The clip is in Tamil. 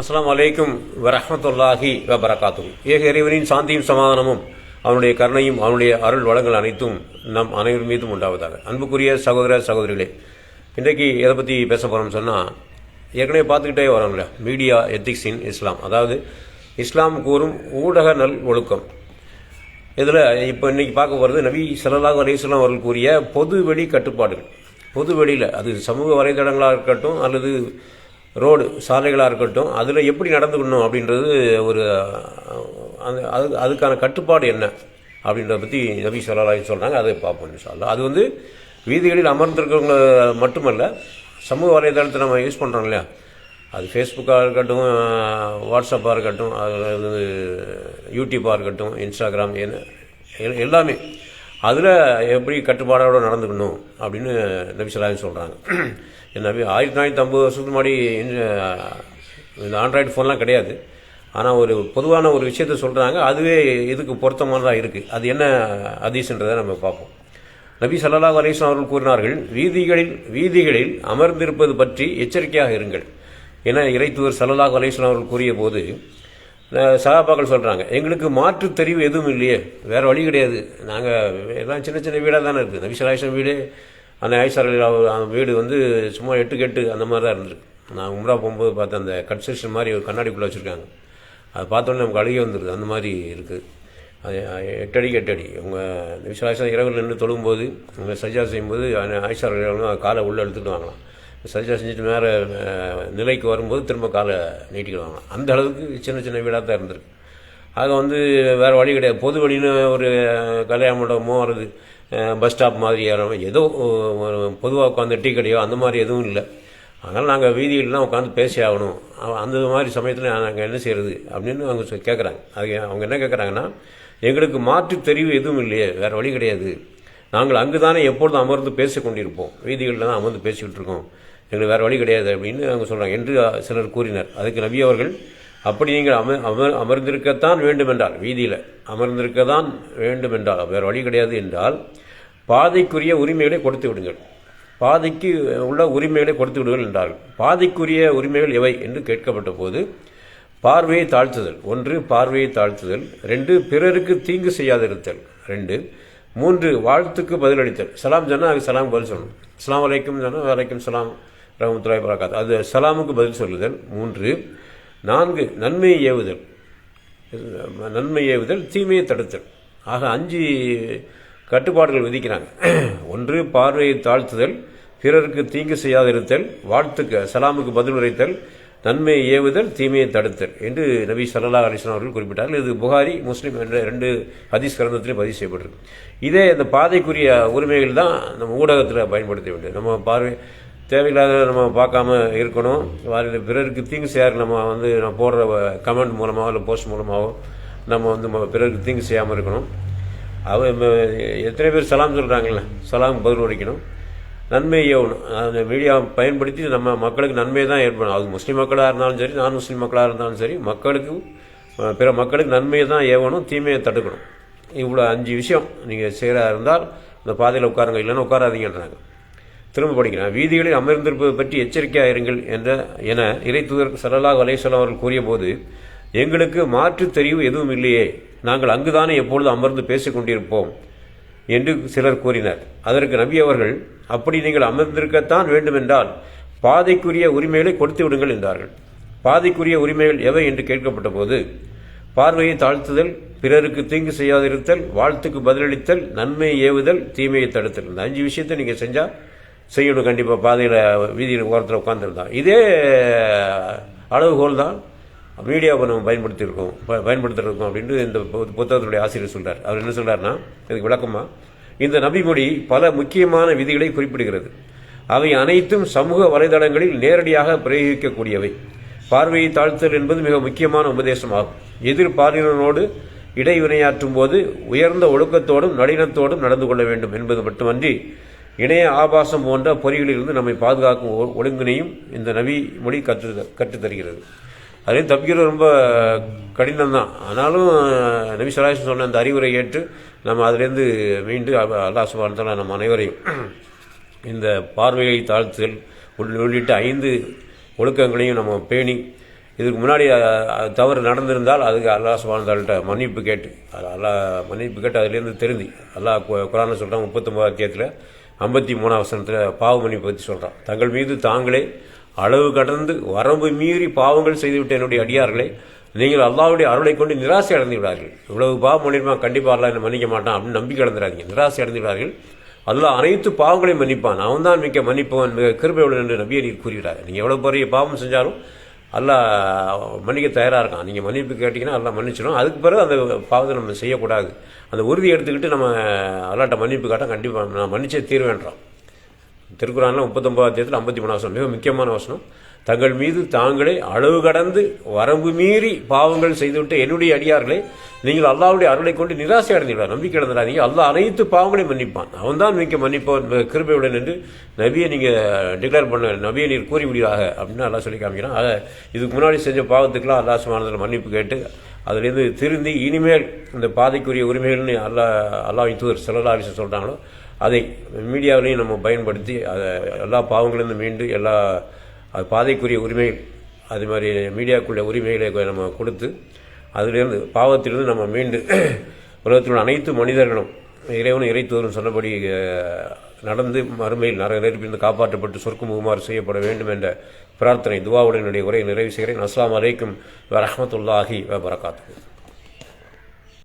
அஸ்லாம் அலைக்கும் வரமத்துல்லாஹி வபரகாத்து ஏக இறைவனின் சாந்தியும் சமாதானமும் அவனுடைய கருணையும் அவனுடைய அருள் வளங்கள் அனைத்தும் நம் அனைவர் மீதும் உண்டாவதாக. அன்புக்குரிய சகோதர சகோதரிகளே இன்றைக்கு எதை பற்றி பேச போகிறோம்னு சொன்னால் ஏற்கனவே பார்த்துக்கிட்டே வரோம்ல மீடியா எத்திக்ஸ் இன் இஸ்லாம். அதாவது இஸ்லாம் கூறும் ஊடக நல் ஒழுக்கம். இதில் இப்போ இன்றைக்கி பார்க்க போகிறது நபி ஸல்லல்லாஹு அலைஹி அவர்கள் கூறிய பொது வெளி கட்டுப்பாடுகள். பொது வெளியில் அது சமூக வலைதளங்களாக இருக்கட்டும் அல்லது ரோடு சாலைகளாக இருக்கட்டும் அதில் எப்படி நடந்துக்கணும் அப்படின்றது ஒரு அந்த அது அதுக்கான கட்டுப்பாடு என்ன அப்படின்றத பற்றி நபி ஸல்லல்லாஹு சொல்கிறாங்க அதை பார்ப்போம் இன்ஷா அது வந்து வீதிகளில் அமர்ந்திருக்கிறவங்க மட்டுமல்ல சமூக வலைதளத்தை நம்ம யூஸ் பண்ணுறோம் இல்லையா? அது ஃபேஸ்புக்காக இருக்கட்டும் வாட்ஸ்அப்பாக இருக்கட்டும் அது யூடியூப்பாக இருக்கட்டும் இன்ஸ்டாகிராம் என்ன எல்லாமே. அதில் எப்படி கட்டுப்பாடோட நடந்துக்கணும் அப்படின்னு நபி சொல்கிறாங்க நபி ஆயிரத்தி தொள்ளாயிரத்தி ஐம்பது வருஷத்துக்கு முன்னாடி இந்த- ஆண்ட்ராய்டு ஃபோன்லாம் கிடையாது. ஆனால் ஒரு பொதுவான ஒரு விஷயத்த சொல்கிறாங்க அதுவே இதுக்கு பொருத்தமானதாக இருக்குது அது என்ன அதிசன்றதை நம்ம பார்ப்போம். நபி ஸல்லல்லாஹு அலைஹி அவர்கள் கூறினார்கள் வீதிகளில் வீதிகளில் அமர்ந்திருப்பது பற்றி எச்சரிக்கையாக இருங்கள். என இறைத்துவர் ஸல்லல்லாஹு அலைஹி அவர்கள் கூறிய போது சகாபாக்கள் சொல்கிறாங்க எங்களுக்கு மாற்று தெரிவு எதுவும் இல்லையே வேறு வழி கிடையாது. நாங்கள் எல்லாம் சின்ன சின்ன வீடாக தானே இருக்குது நபி வீடு அந்த ஐசார் வீடு வந்து சும்மா எட்டு கெட்டு அந்த மாதிரி தான் இருந்துருக்கு. நான் உம்ரா போகும்போது பார்த்தேன் அந்த கன்ஸ்ட்ரக்ஷன் மாதிரி ஒரு கண்ணாடிக்குள்ளே வச்சுருக்காங்க. அது பார்த்தோன்னே நமக்கு அழுகி வந்துடுது அந்த மாதிரி இருக்குது அது எட்டடிக்கு எட்டடி உங்கள் விசுவாசம் இரவில் நின்று தொழும்போது உங்கள் சஜ்ஜா செய்யும்போது ஆயிஷா காலை உள்ளே எடுத்துகிட்டு வாங்கலாம். சஜ்ஜா செஞ்சுட்டு மேலே நிலைக்கு வரும்போது திரும்ப காலை நீட்டிக்கிடுவாங்க. அந்த அளவுக்கு சின்ன சின்ன வீடாக தான் இருந்திருக்கு. ஆக வந்து வேறு வழி கிடையாது. பொது வழின்னு ஒரு கல்யாண மண்டபமோ அல்லது பஸ் ஸ்டாப் மாதிரி யாரோ ஏதோ பொதுவாக உட்காந்து டீ கடையோ அந்த மாதிரி எதுவும் இல்லை. அதனால் நாங்கள் வீதியிலலாம் உட்காந்து பேசி ஆகணும். அந்த மாதிரி சமயத்தில் நாங்கள் என்ன செய்கிறது அப்படின்னு அவங்க சொ- கேட்குறாங்க அது அவங்க என்ன கேட்குறாங்கன்னா எங்களுக்கு மாற்று தெரிவு எதுவும் இல்லையே வேறு வழி கிடையாது. நாங்கள் அங்கு தானே எப்பொழுதும் அமர்ந்து பேசிக்கொண்டிருப்போம். வீதிகளில் தான் அமர்ந்து பேசிக்கிட்டு இருக்கோம். எங்களுக்கு வேறு வழி கிடையாது அப்படின்னு அவங்க சொல்கிறாங்க என்று சிலர் கூறினர். அதுக்கு நபி அவர்கள் அப்படி நீங்கள் அமர் அமர் அமர்ந்திருக்கத்தான் வேண்டுமென்றால் வீதியில். அமர்ந்திருக்கத்தான் வேண்டுமென்றால். வேறு வழி கிடையாது என்றால் பாதைக்குரிய உரிமைகளை கொடுத்து விடுங்கள். பாதைக்கு உள்ள உரிமைகளை கொடுத்து விடுங்கள் என்றார்கள். பாதைக்குரிய உரிமைகள் எவை? என்று கேட்கப்பட்ட போது பார்வையை தாழ்த்துதல். ஒன்று பார்வையை தாழ்த்துதல். ரெண்டு பிறருக்கு தீங்கு செய்யாதிருத்தல். ரெண்டு மூன்று வாழ்த்துக்கு பதிலளித்தல். சலாம் சொன்னால் அதுக்கு சலாம் பதில் சொல்லணும். அஸ்ஸலாமு வரைக்கும் சொன்னால் வலைக்கும் சலாம். ரஹமத்துல்லாஹி பரகாத் அது சலாமுக்கு பதில் சொல்லுதல். மூன்று நான்கு நன்மையை ஏவுதல். நன்மை ஏவுதல் தீமையை தடுத்தல். ஆக அஞ்சு கட்டுப்பாடுகள் விதிக்கிறாங்க. ஒன்று பார்வையை தாழ்த்துதல். பிறருக்கு தீங்கு செய்யாதிருத்தல். வாழ்த்துக்கு சலாமுக்கு பதில் உரைத்தல். நன்மையை ஏவுதல் தீமையை தடுத்தல் என்று நபி சல்லா அலிஸ்லாம் அவர்கள் குறிப்பிட்டார்கள். இது புகாரி முஸ்லீம் என்ற ரெண்டு ஹதீஸ் கிரந்தத்திலே பதிவு செய்யப்பட்டிருக்கு. இதே இந்த பாதைக்குரிய உரிமைகள் தான் நம்ம ஊடகத்தில் பயன்படுத்த வேண்டும். நம்ம பார்வை தேவையில்லாத நம்ம பார்க்காம இருக்கணும். வாரில் பிறருக்கு தீங்கு செய்யாரு நம்ம வந்து நம்ம போடுற கமெண்ட் மூலமாகவோ இல்லை போஸ்ட் மூலமாகவோ நம்ம வந்து ம- பிறருக்கு தீங்கு செய்யாமல் இருக்கணும். அவ எத்தனை பேர் சலாம் சொல்கிறாங்கல்ல சலாம் பதில் உரைக்கணும். நன்மை ஏவணும் அந்த மீடியா பயன்படுத்தி நம்ம மக்களுக்கு நன்மை தான் ஏற்படும் அது முஸ்லீம் மக்களாக இருந்தாலும் சரி நான் முஸ்லீம் மக்களாக இருந்தாலும் சரி மக்களுக்கு பிற மக்களுக்கு நன்மையை தான் ஏவணும் தீமையை தடுக்கணும். இவ்வளோ அஞ்சு விஷயம் நீங்கள் செய்கிறா இருந்தால் இந்த பாதையில் உட்காருங்க இல்லைன்னு உட்காராதீங்கன்றாங்க. திரும்ப படிக்கிறேன். வீதிகளில் அமர்ந்திருப்பது பற்றி எச்சரிக்கையாக இருங்கள் என்ற என இறை தூதர் சரலாக அலைஹி அவர்கள் கூறியபோது எங்களுக்கு மாற்று தெரிவு எதுவும் இல்லையே. நாங்கள் அங்குதானே எப்பொழுது அமர்ந்து பேசிக்கொண்டிருப்போம் என்று சிலர் கூறினர். அதற்கு நபி அவர்கள் அப்படி நீங்கள் அமர்ந்திருக்கத்தான் வேண்டுமென்றால் பாதைக்குரிய உரிமைகளை கொடுத்து விடுங்கள் என்றார்கள். பாதைக்குரிய உரிமைகள் எவை என்று கேட்கப்பட்ட போது பார்வையை தாழ்த்துதல் பிறருக்கு தீங்கு செய்யாதிருத்தல் வாழ்த்துக்கு பதிலளித்தல் நன்மையை ஏவுதல் தீமையை தடுத்தல். இந்த அஞ்சு விஷயத்தை நீங்கள் செஞ்சால் செய்யணும் கண்டிப்பாக பாதையில் வீதியில் ஓரத்தில் உட்காந்துருந்தான் இதே அளவுகோல் தான் மீடியாவை நம்ம பயன்படுத்தியிருக்கோம். ப- பயன்படுத்திருக்கோம் அப்படின்னு இந்த பு- புத்தகத்தினுடைய ஆசிரியர் சொல்கிறார் அவர் என்ன சொல்கிறார்னா இதுக்கு விளக்கமாக இந்த நபிமொழி பல முக்கியமான விதிகளை குறிப்பிடுகிறது. அவை அனைத்தும் சமூக வலைதளங்களில் நேரடியாக பிரயோகிக்கக்கூடியவை. பார்வையை தாழ்த்தல் என்பது மிக முக்கியமான உபதேசமாகும். எதிர் பார்வையினரோடு இடைவினையாற்றும் போது உயர்ந்த ஒழுக்கத்தோடும் நளினத்தோடும் நடந்து கொள்ள வேண்டும் என்பது மட்டுமன்றி இணைய ஆபாசம் போன்ற பொறிகளிலிருந்து நம்மை பாதுகாக்கும் ஒழுங்கினையும் இந்த நபி மொழி கற்று கற்றுத்தருகிறது. அதையும் தப்பிக்கிறது ரொம்ப கடினம் தான் ஆனாலும் நபி சொல்லாசன் சொன்ன அந்த அறிவுரை ஏற்று நம்ம அதிலேருந்து மீண்டு அல்லா அல்லாஹ் நம்ம அனைவரையும் இந்த பார்வையை தாழ்த்துதல் உள்ளிட்ட ஐந்து ஒழுக்கங்களையும் நம்ம பேணி இதுக்கு முன்னாடி தவறு நடந்திருந்தால் அதுக்கு அல்லா சுபான்தாள்கிட்ட மன்னிப்பு கேட்டு அது அல்லாஹ் மன்னிப்பு கேட்டு அதுலேருந்து தெரிஞ்சு அல்லா குரான குரான்ல சொல்கிறான் முப்பத்தொம்பது அத்தியத்தில் ஐம்பத்தி மூணாம் வசனத்தில் பாவ மன்னிப்பு பற்றி சொல்கிறான் தங்கள் மீது தாங்களே அளவு கடந்து வரம்பு மீறி பாவங்கள் செய்துவிட்ட என்னுடைய அடியார்களை நீங்கள் அல்லாவுடைய அருளை கொண்டு நிராசை அடைந்து விடார்கள் இவ்வளவு பாவம் பண்ணிருப்பான் கண்டிப்பாக அல்லா என்ன மன்னிக்க மாட்டான் அப்படின்னு நம்பிக்கை அடைந்துடாதீங்க நிராசை அடைந்து விடார்கள் அல்லாஹ் அனைத்து பாவங்களையும் மன்னிப்பான். அவன் தான் மிக்க மன்னிப்பவன் மிக கிருபையுடன் என்று நபியை நீர் கூறுகிறார் நீங்கள் எவ்வளோ பெரிய பாவம் செஞ்சாலும் அல்லாஹ் மன்னிக்க தயாராக இருக்கான். நீங்கள் மன்னிப்பு கேட்டிங்கன்னா எல்லாம் மன்னிச்சிடும். அதுக்கு பிறகு அந்த பாவத்தை நம்ம செய்யக்கூடாது. அந்த உறுதி எடுத்துக்கிட்டு நம்ம அல்லாட்ட மன்னிப்பு காட்டால் கண்டிப்பாக நான் மன்னிச்சே தீர்வேன்றான் திருக்குறானில் முப்பத்தொம்பதாம் தேதியில் ஐம்பத்தி மூணு வசனம். மிக முக்கியமான வசனம். தங்கள் மீது தாங்களே அளவு கடந்து வரம்பு மீறி பாவங்கள் செய்துவிட்டு என்னுடைய அடியார்களே நீங்கள் அல்லாவுடைய அருளை கொண்டு நிராசை அடைந்துள்ளார் நம்பிக்கை இழந்துடாதீங்க அல்லா அனைத்து பாவங்களையும் மன்னிப்பான். அவன் தான் மிக்க மன்னிப்பவன் கிருபையுடன் என்று நபியை நீங்கள் டிக்ளேர் பண்ண நபியை நீர் கூறி அப்படின்னு அல்லா சொல்லி காமிக்கிறான். ஆக இதுக்கு முன்னாடி செஞ்ச பாவத்துக்கெல்லாம் அல்லா சுமானதில் மன்னிப்பு கேட்டு அதுலேருந்து திருந்தி இனிமேல் இந்த பாதைக்குரிய உரிமைகள்னு அல்லாஹ் அல்லாஹ் தூதர் செல்லல்லா விஷயம் சொல்கிறாங்களோ அதை மீடியாவிலையும் நம்ம பயன்படுத்தி அதை எல்லா பாவங்களிலிருந்து மீண்டு எல்லா அது பாதைக்குரிய உரிமைகள் அது மாதிரி மீடியாக்குள்ள உரிமைகளை நம்ம கொடுத்து அதிலிருந்து பாவத்திலிருந்து நம்ம மீண்டு உலகத்தில் உள்ள அனைத்து மனிதர்களும் இறைவனும் இறைத்துவரும் சொன்னபடி நடந்து மறுமையில் நர நெருப்பிலிருந்து காப்பாற்றப்பட்டு சொர்க்கமுகுமாறு செய்யப்பட வேண்டும் என்ற பிரார்த்தனை துவாவுடன் என்னுடைய உரையை நிறைவு செய்கிறேன். அஸ்லாம் அலைக்கும் வரமத்துல்லாஹி வரகாத்து